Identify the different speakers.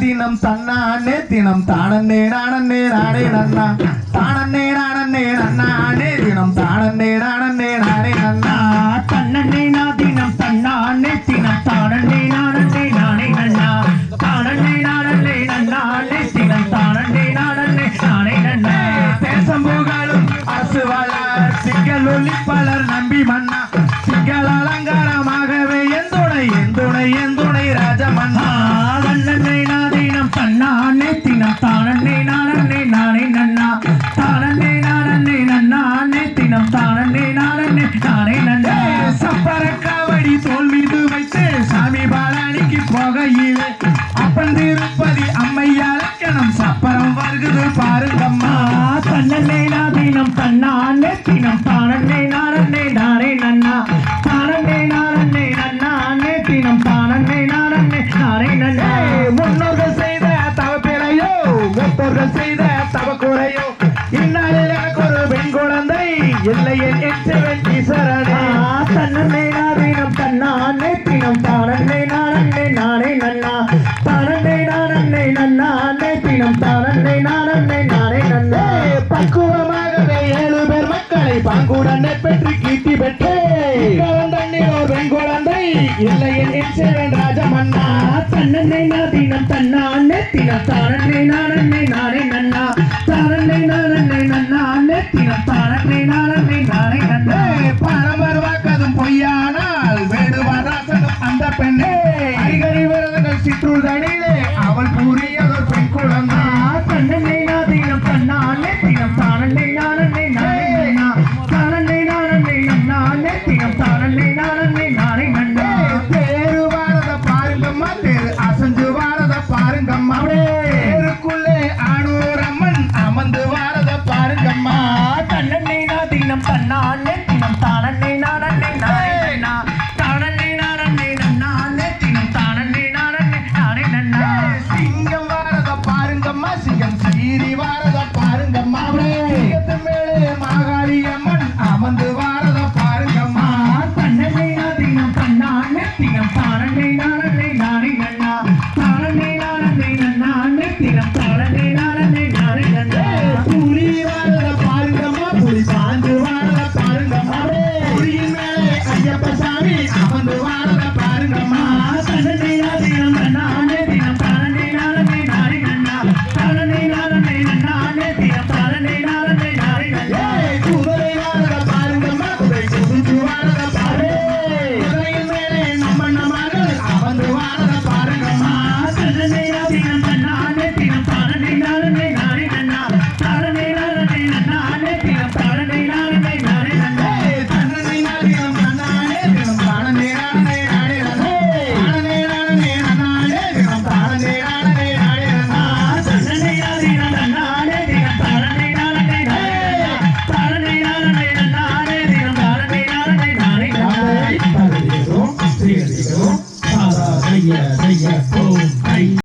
Speaker 1: தினம் தன்னானே தினம் தானன்னே நானன்னே நானே நன்னா. தானன்னே நானன்னே நன்னானே நானே
Speaker 2: நானே நன்னா. தானே நானே நன்னானே தினம் தானே நானே நானே நன்னா.
Speaker 1: முன்னோர்கள் செய்த தவப்பிழையோ மூத்தோர்கள் செய்த தவக்குறையோ இந்நாளில் எனக்கு ஒரு பெண் குழந்தை இல்லை என் எச்சவன் ஈஸ்வரனே
Speaker 2: தன்னே நாதினம் தன்னானே தினம் தானே நானே நானே நன்னா. தானே நானே நன்னானே தினம் தானே நானே நானே நன்னா.
Speaker 1: பக்குவமாகவே ஏழு பேர் மக்களை பாங்குடனே பெற்று கீர்த்தி பெற்றே. தண்ணி ஒரு பெண் குழந்தை இல்லை என் எச்சவன் ராஜமன்னா
Speaker 2: தன்னே நாதினம் தன்னானே தினம் தானே நானே
Speaker 1: Nina Park.